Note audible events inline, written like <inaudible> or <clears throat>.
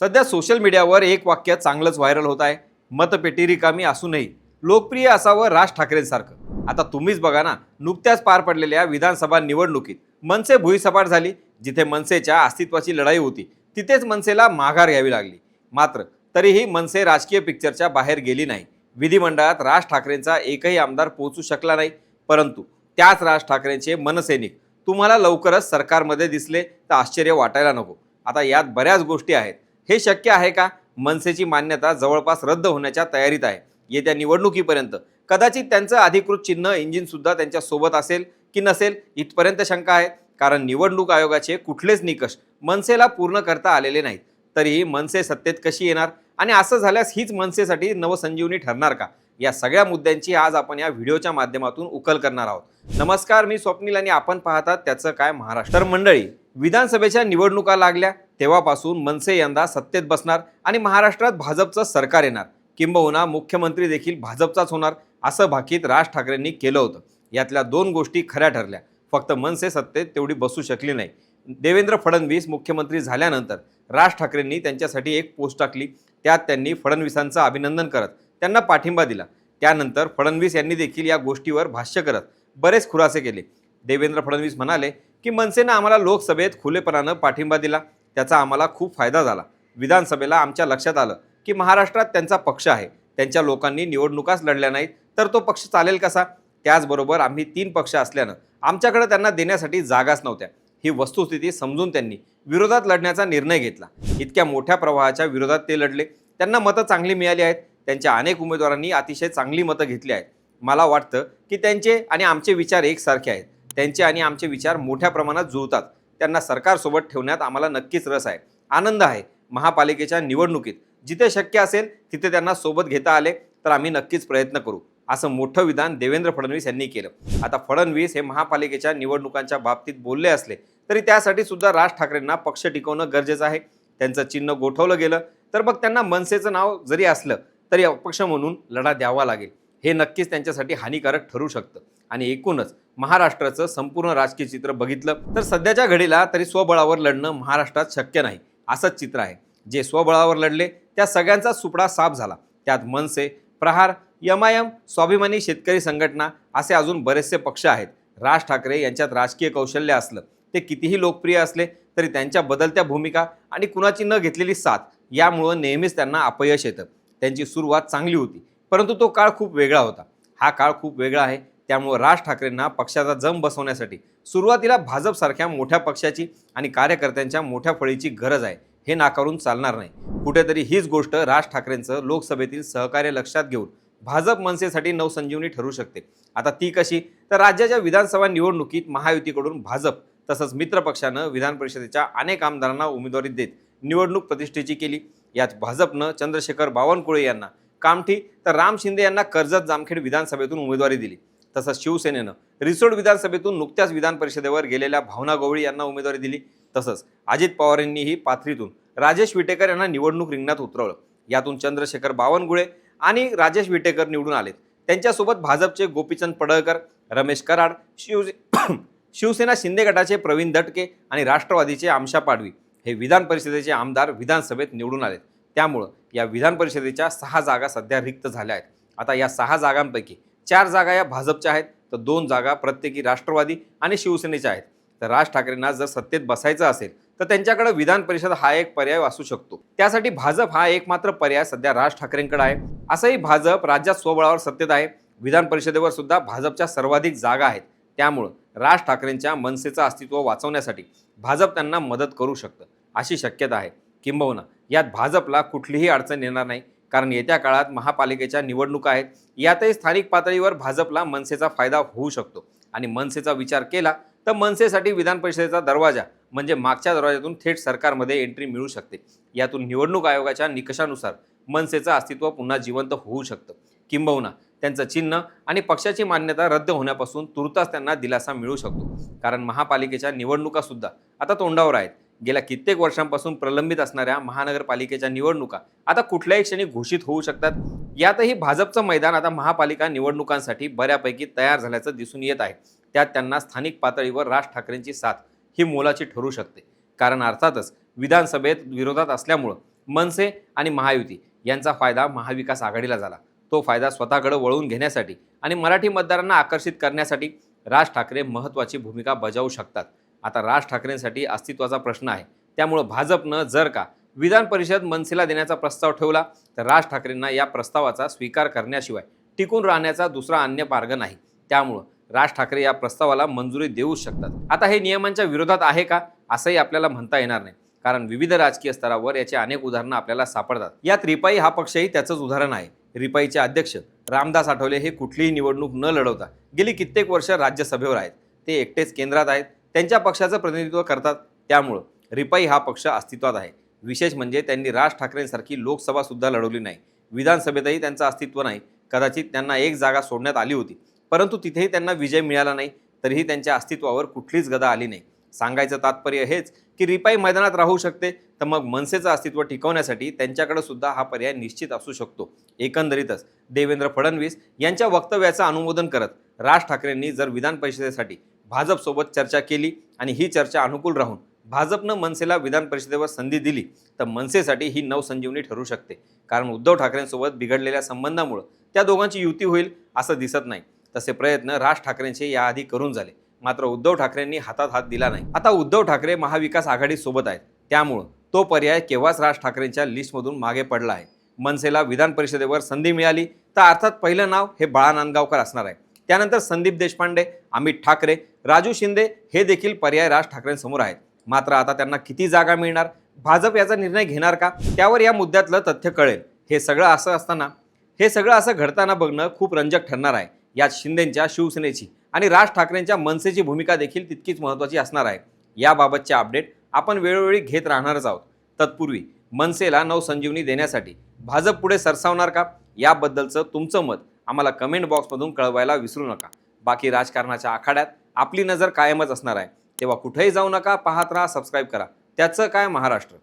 सध्या सोशल मीडियावर एक वाक्य चांगलंच व्हायरल होत आहे. मतपेटी रिकामी असूनही लोकप्रिय असावं राज ठाकरेंसारखं. आता तुम्हीच बघा ना नुकत्याच पार पडलेल्या विधानसभा निवडणुकीत मनसे भुईसपाट झाली जिथे मनसेच्या अस्तित्वाची लढाई होती तिथेच मनसेला माघार घ्यावी लागली. मात्र तरीही मनसे राजकीय पिक्चरच्या बाहेर गेली नाही. विधिमंडळात राज ठाकरेंचा एकही आमदार पोहोचू शकला नाही. परंतु त्याच राज ठाकरेंचे मनसैनिक तुम्हाला लवकरच सरकारमध्ये दिसले तर आश्चर्य वाटायला नको. आता यात बऱ्याच गोष्टी आहेत. हे शक्य आहे का? मनसेची मान्यता जवळपास रद्द होण्याच्या तयारीत आहे. येत्या निवडणुकीपर्यंत. कदाचित त्यांचं अधिकृत चिन्ह इंजिन सुद्धा त्यांच्यासोबत असेल की नसेल इथपर्यंत शंका आहे. कारण निवडणूक आयोगाचे कुठलेच निकष मनसेला पूर्ण करता आलेले नाहीत. तरीही मनसे सत्तेत कशी येणार? आणि असं झाल्यास हीच मनसेसाठी नवसंजीवनी ठरणार का? या सगळ्या मुद्द्यांची आज आपण या व्हिडिओच्या माध्यमातून उकल करणार आहोत. नमस्कार मी स्वप्नील आणि आपण पाहतात त्याचं काय महाराष्ट्र मंडळी. विधानसभेच्या निवडणुका लागल्या. तेव्हापासून मनसे यंदा सत्तेत बसणार आणि महाराष्ट्रात भाजपचं सरकार येणार. किंबहुना मुख्यमंत्री देखील भाजपचाच होणार असं भाकीत राज ठाकरेंनी केलं होतं. यातल्या दोन गोष्टी खऱ्या ठरल्या. फक्त मनसे सत्तेत तेवढी बसू शकली नाही. देवेंद्र फडणवीस मुख्यमंत्री झाल्यानंतर राज ठाकरेंनी त्यांच्यासाठी एक पोस्ट टाकली. त्यात त्यांनी फडणवीसांचं अभिनंदन करत त्यांना पाठिंबा दिला. त्यानंतर फडणवीस यांनी देखील या गोष्टीवर भाष्य करत बरेच खुलासे केले. देवेंद्र फडणवीस म्हणाले की मनसेनं आम्हाला लोकसभेत खुलेपणानं पाठिंबा दिला. त्याचा आम्हाला खूप फायदा झाला. विधानसभेला आमच्या लक्षात आलं की महाराष्ट्रात त्यांचा पक्ष आहे. त्यांच्या लोकांनी निवडणुकाच लढल्या नाहीत. तर तो पक्ष चालेल कसा? त्याचबरोबर आम्ही तीन पक्ष असल्यानं आमच्याकडे त्यांना देण्यासाठी जागाच नव्हत्या. ही वस्तुस्थिती समजून त्यांनी विरोधात लढण्याचा निर्णय घेतला. इतक्या मोठ्या प्रवाहाच्या विरोधात ते लढले. त्यांना मतं चांगली मिळाली आहेत. त्यांच्या अनेक उमेदवारांनी अतिशय चांगली मतं घेतली आहेत. मला वाटतं की त्यांचे आणि आमचे विचार एकसारखे आहेत. त्यांचे आणि आमचे विचार मोठ्या प्रमाणात जुळतात. त्यांना सरकारसोबत ठेवण्यात आम्हाला नक्कीच रस आहे. आनंद आहे महापालिकेच्या निवडणुकीत. जिथे शक्य असेल तिथे त्यांना सोबत घेता आले तर आम्ही नक्कीच प्रयत्न करू. असं मोठं विधान देवेंद्र फडणवीस यांनी केलं. आता फडणवीस हे महापालिकेच्या निवडणुकांच्या बाबतीत बोलले असले तरी त्यासाठी सुद्धा राज ठाकरेंना पक्ष टिकवणं गरजेचं आहे. त्यांचं चिन्ह गोठवलं गेलं तर मग त्यांना मनसेचं नाव जरी असलं तरी अपक्ष म्हणून लढा द्यावा लागेल. हे नक्कीच त्यांच्यासाठी हानिकारक ठरू शकतं. आणि एकूणच महाराष्ट्राचं संपूर्ण राजकीय चित्र बघितलं तर सध्याच्या घडीला तरी स्वबळावर लढणं महाराष्ट्रात शक्य नाही असंच चित्र आहे. जे स्वबळावर लढले त्या सगळ्यांचा सुपडा साफ झाला. त्यात मनसे प्रहार यमायम स्वाभिमानी शेतकरी संघटना असे अजून बरेचसे पक्ष आहेत. राज ठाकरे यांच्यात राजकीय कौशल्य असलं ते कितीही लोकप्रिय असले तरी त्यांच्या बदलत्या भूमिका आणि कुणाची न घेतलेली साथ यामुळं नेहमीच त्यांना अपयश येतं. त्यांची सुरुवात चांगली होती परंतु तो काळ खूप वेगळा होता. हा काळ खूप वेगळा आहे. त्यामुळं राज ठाकरेंना पक्षाचा जम बसवण्यासाठी सुरुवातीला भाजपसारख्या मोठ्या पक्षाची आणि कार्यकर्त्यांच्या मोठ्या फळीची गरज आहे. हे नाकारून चालणार नाही. कुठेतरी हीच गोष्ट राज ठाकरेंचं लोकसभेतील सहकार्य लक्षात घेऊन भाजप मनसेसाठी नवसंजीवनी ठरू शकते. आता ती कशी? तर राज्याच्या विधानसभा निवडणुकीत महायुतीकडून भाजप तसंच मित्रपक्षानं विधान परिषदेच्या अनेक आमदारांना उमेदवारी देत निवडणूक प्रतिष्ठेची केली. यात भाजपनं चंद्रशेखर बावनकुळे यांना कामठी तर राम शिंदे यांना कर्जत जामखेड विधानसभेतून उमेदवारी दिली. तसंच शिवसेनेनं रिसोड विधानसभेतून नुकत्याच विधान परिषदेवर गेलेल्या भावना गवळी यांना उमेदवारी दिली. तसंच अजित पवार यांनीही पाथरीतून राजेश विटेकर यांना निवडणूक रिंगणात उतरवलं. यातून चंद्रशेखर बावनकुळे आणि राजेश विटेकर निवडून आलेत. त्यांच्यासोबत भाजपचे गोपीचंद पडळकर रमेश कराड शिवसे <clears throat> शिवसेना शिंदे गटाचे प्रवीण दटके आणि राष्ट्रवादीचे आमशा पाडवी हे विधान परिषदेचे आमदार विधानसभेत निवडून आलेत. त्यामुळं या विधान परिषदेच्या सहा जागा सध्या रिक्त झाल्या आहेत. आता या सहा जागांपैकी चार जागा या भाजपच्या आहेत. तर दोन जागा प्रत्येकी राष्ट्रवादी आणि शिवसेनेच्या आहेत. तर राज ठाकरेंना जर सत्तेत बसायचं असेल तर त्यांच्याकडे विधान परिषद हा एक पर्याय असू शकतो. त्यासाठी भाजप हा एकमात्र पर्याय सध्या राज ठाकरेंकडे आहे. असंही भाजप राज्यात स्वबळावर सत्तेत आहे. विधान परिषदेवर सुद्धा भाजपच्या सर्वाधिक जागा आहेत. त्यामुळं राज ठाकरेंच्या मनसेचं अस्तित्व वाचवण्यासाठी भाजप त्यांना मदत करू शकतं अशी शक्यता आहे. किंबहुना यात भाजपला कुठलीही अडचण येणार नाही. कारण येत्या काळात महापालिकेच्या निवडणुका आहेत. यातही स्थानिक पातळीवर भाजपला मनसेचा फायदा होऊ शकतो. आणि मनसेचा विचार केला तर मनसेसाठी विधान परिषदेचा दरवाजा म्हणजे मागच्या दरवाजातून थेट सरकारमध्ये एंट्री मिळू शकते. यातून निवडणूक आयोगाच्या निकषानुसार मनसेचं अस्तित्व पुन्हा जिवंत होऊ शकतं. किंबहुना त्यांचं चिन्ह आणि पक्षाची मान्यता रद्द होण्यापासून तुर्तास त्यांना दिलासा मिळू शकतो. कारण महापालिकेच्या निवडणुकासुद्धा आता तोंडावर आहेत. गेल्या कित्येक वर्षांपासून प्रलंबित असणाऱ्या महानगरपालिकेच्या निवडणुका आता कुठल्याही क्षणी घोषित होऊ शकतात. यातही भाजपचं मैदान आता महापालिका निवडणुकांसाठी बऱ्यापैकी तयार झाल्याचं दिसून येत आहे. त्यात त्यांना स्थानिक पातळीवर राज ठाकरेंची साथ ही मोलाची ठरू शकते. कारण अर्थातच विधानसभेत विरोधात असल्यामुळं मनसे आणि महायुती यांचा फायदा महाविकास आघाडीला झाला. तो फायदा स्वतःकडे वळवून घेण्यासाठी आणि मराठी मतदारांना आकर्षित करण्यासाठी राज ठाकरे महत्त्वाची भूमिका बजावू शकतात. आता राज ठाकरेंसाठी अस्तित्वाचा प्रश्न आहे. त्यामुळं भाजपनं जर का विधान परिषद मनसेला देण्याचा प्रस्ताव ठेवला तर राज ठाकरेंना या प्रस्तावाचा स्वीकार करण्याशिवाय टिकून राहण्याचा दुसरा अन्य मार्ग नाही. त्यामुळं राज ठाकरे या प्रस्तावाला मंजुरी देऊच शकतात. आता हे नियमांच्या विरोधात आहे का? असंही आपल्याला म्हणता येणार नाही. कारण विविध राजकीय स्तरावर याची अनेक उदाहरणं आपल्याला सापडतात. यात रिपाई हा पक्षही त्याचंच उदाहरण आहे. रिपाईचे अध्यक्ष रामदास आठवले हे कुठलीही निवडणूक न लढवता गेली कित्येक वर्ष राज्यसभेवर आहेत. ते एकटेच केंद्रात आहेत. त्यांच्या पक्षाचं प्रतिनिधित्व करतात त्यामुळं रिपाई हा पक्ष अस्तित्वात आहे. विशेष म्हणजे त्यांनी राज ठाकरेंसारखी लोकसभासुद्धा लढवली नाही. विधानसभेतही त्यांचं अस्तित्व नाही. कदाचित त्यांना एक जागा सोडण्यात आली होती. परंतु तिथेही त्यांना विजय मिळाला नाही. तरीही त्यांच्या अस्तित्वावर कुठलीच गदा आली नाही. सांगायचं तात्पर्य हेच की रिपाई मैदानात राहू शकते. तर मग मनसेचं अस्तित्व टिकवण्यासाठी त्यांच्याकडे सुद्धा हा पर्याय निश्चित असू शकतो. एकंदरीतच देवेंद्र फडणवीस यांच्या वक्तव्याचं अनुमोदन करत राज ठाकरेंनी जर विधान परिषदेसाठी भाजपसोबत चर्चा केली आणि ही चर्चा अनुकूल राहून भाजपनं मनसेला विधान परिषदेवर संधी दिली तर मनसेसाठी ही नवसंजीवनी ठरू शकते. कारण उद्धव ठाकरेंसोबत बिघडलेल्या संबंधामुळं त्या दोघांची युती होईल असं दिसत नाही. तसे प्रयत्न राज ठाकरेंचे याआधी करून झाले. मात्र उद्धव ठाकरेंनी हातात हात दिला नाही. आता उद्धव ठाकरे महाविकास आघाडीसोबत आहेत. त्यामुळं तो पर्याय केव्हाच राज ठाकरेंच्या लिस्टमधून मागे पडला आहे. मनसेला विधान परिषदेवर संधी मिळाली तर अर्थात पहिलं नाव हे बाळा नांदगावकर असणार आहे. त्यानंतर संदीप देशपांडे अमित ठाकरे राजू शिंदे हे देखील पर्याय राज ठाकरेंसमोर आहेत. मात्र आता त्यांना किती जागा मिळणार? भाजप याचा निर्णय घेणार का? त्यावर या मुद्द्यातलं तथ्य कळेल. हे सगळं असं असताना हे सगळं असं घडताना बघणं खूप रंजक ठरणार आहे. यात शिंदेंच्या शिवसेनेची आणि राज ठाकरेंच्या मनसेची भूमिका देखील तितकीच महत्त्वाची असणार आहे. याबाबतचे अपडेट आपण वेळोवेळी घेत राहणारच आहोत. तत्पूर्वी मनसेला नवसंजीवनी देण्यासाठी भाजप पुढे सरसावणार का? याबद्दलचं तुमचं मत आम्हाला कमेंट बॉक्समधून कळवायला विसरू नका. बाकी राजकारणाच्या आखाड्यात आपली नजर कायमच असणार आहे. तेव्हा कुठेही जाऊ नका पाहत राहा सबस्क्राईब करा. त्याचं काय महाराष्ट्र?